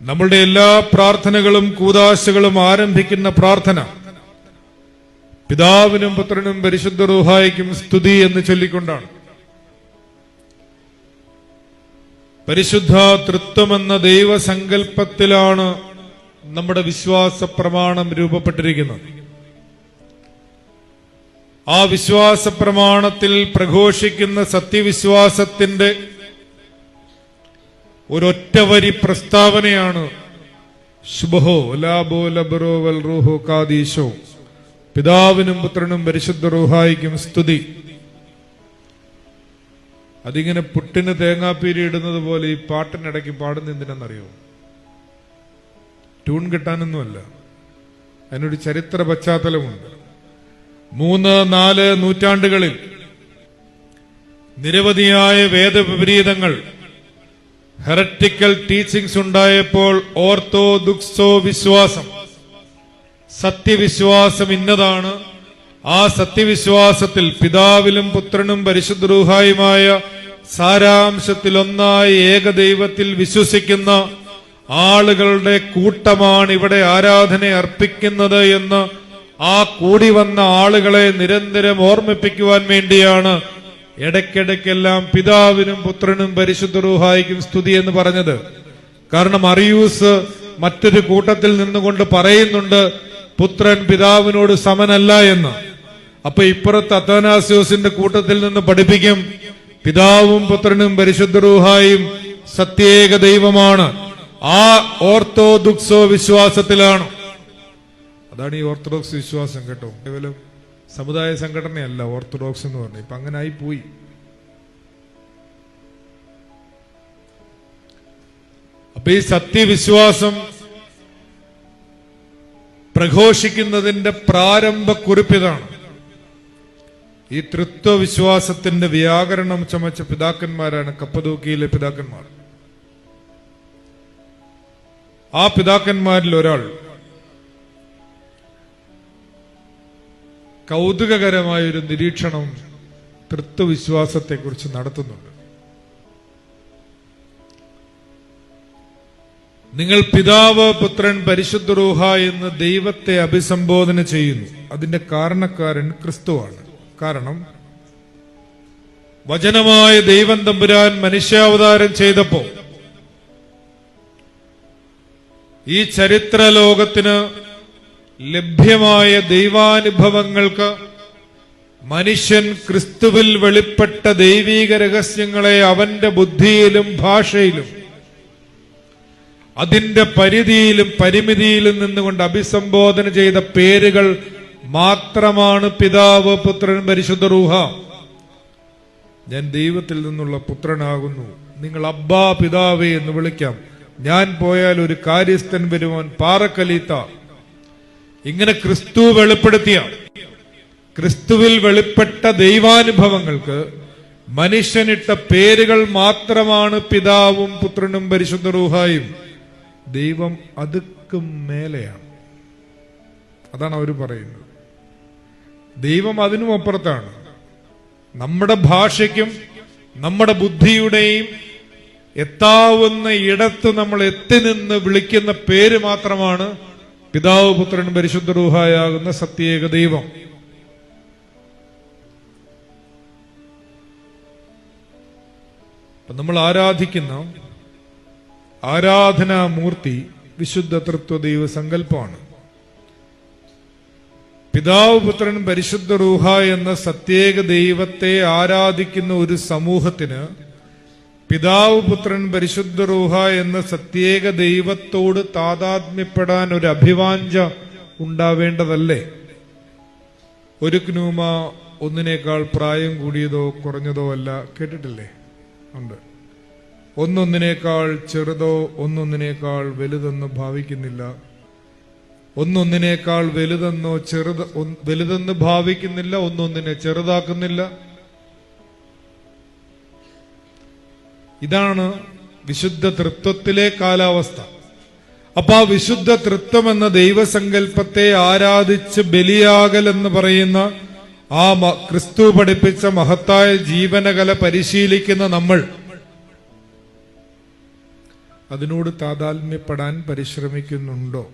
നമ്മളുടെ എല്ലാ പ്രാർത്ഥനകളും കൂതാശകളും ആരംഭിക്കുന്ന പ്രാർത്ഥന. പിതാവിനും പുത്രനും പരിശുദ്ധ റൂഹായിക്കും സ്തുതി എന്ന് ചൊല്ലിക്കൊണ്ടാണ്. പരിശുദ്ധ തൃത്വമെന്ന ദൈവസങ്കല്പത്തിലാണ് നമ്മുടെ വിശ്വാസ പ്രമാണം രൂപപ്പെട്ടിരിക്കുന്നത്. ആ വിശ്വാസ പ്രമാണത്തിൽ പ്രഘോഷിക്കുന്ന സത്യവിശ്വാസത്തിന്റെ ഒരൊറ്റ വരി പ്രസ്താവനയാണ്. കാദീശോ പിതാവിനും പുത്രനും പരിശുദ്ധ റൂഹായിക്കും സ്തുതി. അതിങ്ങനെ പുട്ടിന് തേങ്ങാപ്പീരി ഇടുന്നത് പോലെ ഈ പാട്ടിനിടയ്ക്ക് പാടുന്ന എന്തിനെന്നറിയോ ട്യൂൺ കിട്ടാനൊന്നുമല്ല. അതിനൊരു ചരിത്ര പശ്ചാത്തലമുണ്ട്. മൂന്ന് നാല് നൂറ്റാണ്ടുകളിൽ നിരവധിയായ വേദവിപരീതങ്ങൾ ഹെററ്റിക്കൽ ടീച്ചിങ്സ് ഉണ്ടായപ്പോൾ ഓർത്തോ ദുക്സോ വിശ്വാസം. സത്യവിശ്വാസം ഇന്നതാണ്. ആ സത്യവിശ്വാസത്തിൽ പിതാവിലും പുത്രനും പരിശുദ്ധരൂഹായുമായ സാരാംശത്തിലൊന്നായി ഏകദൈവത്തിൽ വിശ്വസിക്കുന്ന ആളുകളുടെ കൂട്ടമാണ് ഇവിടെ ആരാധന അർപ്പിക്കുന്നത് എന്ന് ആ കൂടി വന്ന ആളുകളെ നിരന്തരം ഓർമ്മിപ്പിക്കുവാൻ വേണ്ടിയാണ് ഇടയ്ക്കിടയ്ക്കെല്ലാം പിതാവിനും പുത്രനും പരിശുദ്ധ റൂഹായിക്കും സ്തുതി എന്ന് പറഞ്ഞത്. കാരണം അറിയൂസ് മറ്റൊരു കൂട്ടത്തിൽ നിന്നുകൊണ്ട് പറയുന്നുണ്ട് പുത്രൻ പിതാവിനോട് സമനല്ല എന്ന്. അപ്പൊ ഇപ്പുറത്ത് അത്തനാസ്യോസിന്റെ കൂട്ടത്തിൽ നിന്ന് പഠിപ്പിക്കും പിതാവും പുത്രനും പരിശുദ്ധ റൂഹായും സത്യേക ദൈവമാണ്. ആ ഓർത്തോദുക്സോ വിശ്വാസത്തിലാണ്. അതാണ് ഈ ഓർത്തഡോക്സ് വിശ്വാസം കേട്ടോ. കേവലം സമുദായ സംഘടനയല്ല ഓർത്തഡോക്സ് എന്ന് പറഞ്ഞു. ഇപ്പൊ അങ്ങനെ ആയി പോയി. അപ്പൊ ഈ സത്യവിശ്വാസം പ്രഘോഷിക്കുന്നതിന്റെ പ്രാരംഭ കുറിപ്പിതാണ് ഈ തൃത്വവിശ്വാസത്തിന്റെ വ്യാകരണം ചമച്ച പിതാക്കന്മാരാണ് കപ്പതൂക്കിയിലെ പിതാക്കന്മാർ. ആ പിതാക്കന്മാരിൽ ഒരാൾ കൗതുകകരമായ ഒരു നിരീക്ഷണം തൃത്വവിശ്വാസത്തെക്കുറിച്ച് നടത്തുന്നുണ്ട്. നിങ്ങൾ പിതാവ് പുത്രൻ പരിശുദ്ധ റൂഹ എന്ന് ദൈവത്തെ അഭിസംബോധന ചെയ്യുന്നു. അതിന്റെ കാരണക്കാരൻ ക്രിസ്തുവാണ്. കാരണം വചനമായ ദൈവം തമ്പുരാൻ മനുഷ്യാവതാരം ചെയ്തപ്പോ ഈ ചരിത്ര ലോകത്തിന് ലഭ്യമായ ദൈവാനുഭവങ്ങൾക്ക് മനുഷ്യൻ ക്രിസ്തുവിൽ വെളിപ്പെട്ട ദൈവീക രഹസ്യങ്ങളെ അവന്റെ ബുദ്ധിയിലും ഭാഷയിലും അതിന്റെ പരിധിയിലും പരിമിതിയിലും നിന്നുകൊണ്ട് അഭിസംബോധന ചെയ്ത പേരുകൾ മാത്രമാണ് പിതാവ് പുത്രൻ പരിശുദ്ധ റൂഹ. ഞാൻ ദൈവത്തിൽ നിന്നുള്ള പുത്രനാകുന്നു. നിങ്ങൾ അബ്ബാ പിതാവേ എന്ന് വിളിക്കാം. ഞാൻ പോയാൽ ഒരു കാര്യസ്ഥൻ വരുവാൻ പാറക്കലീത്ത ഇങ്ങനെ ക്രിസ്തു വെളിപ്പെടുത്തിയ ക്രിസ്തുവിൽ വെളിപ്പെട്ട ദൈവാനുഭവങ്ങൾക്ക് മനുഷ്യനിട്ട പേരുകൾ മാത്രമാണ് പിതാവും പുത്രനും പരിശുദ്ധ റൂഹായും. ദൈവം അതുക്കും മേലെയാണ്. അതാണ് അവർ പറയുന്നത്. ദൈവം അതിനും അപ്പുറത്താണ്. നമ്മുടെ ഭാഷയ്ക്കും നമ്മുടെ ബുദ്ധിയുടെയും എത്താവുന്ന ഇടത്ത് നമ്മൾ എത്തി നിന്ന് വിളിക്കുന്ന പേര് മാത്രമാണ് പിതാവ് പുത്രൻ പരിശുദ്ധ റൂഹായാകുന്ന സത്യേക ദൈവം. നമ്മൾ ആരാധിക്കുന്ന ആരാധനാമൂർത്തി വിശുദ്ധ തൃത്വ ദൈവ സങ്കല്പമാണ്. പിതാവ് പുത്രൻ പരിശുദ്ധ റൂഹ എന്ന സത്യേക ദൈവത്തെ ആരാധിക്കുന്ന ഒരു സമൂഹത്തിന് പിതാവ് പുത്രൻ പരിശുദ്ധ റൂഹ എന്ന സത്യേക ദൈവത്തോട് താതാത്മ്യപ്പെടാൻ ഒരു അഭിവാഞ്ച ഉണ്ടാവേണ്ടതല്ലേ? ഒരു ക്നൂമ ഒന്നിനേക്കാൾ പ്രായം കൂടിയതോ കുറഞ്ഞതോ അല്ല കേട്ടിട്ടില്ലേ? ഉണ്ട്. ഒന്നൊന്നിനേക്കാൾ ചെറുതോ ഒന്നൊന്നിനേക്കാൾ വലുതെന്ന് ഭാവിക്കുന്നില്ല. ഒന്നൊന്നിനേക്കാൾ വലുതെന്നോ ചെറുത് വലുതെന്ന് ഭാവിക്കുന്നില്ല ഒന്നൊന്നിനെ ചെറുതാക്കുന്നില്ല. ഇതാണ് വിശുദ്ധ തൃത്വത്തിലെ കാലാവസ്ഥ. അപ്പൊ ആ വിശുദ്ധ തൃത്വം എന്ന ദൈവസങ്കല്പത്തെ ആരാധിച്ച് ബലിയാകൽ എന്ന് പറയുന്ന ആ ക്രിസ്തു പഠിപ്പിച്ച മഹത്തായ ജീവനകല പരിശീലിക്കുന്ന നമ്മൾ അതിനോട് താതാത്മ്യപ്പെടാൻ പരിശ്രമിക്കുന്നുണ്ടോ?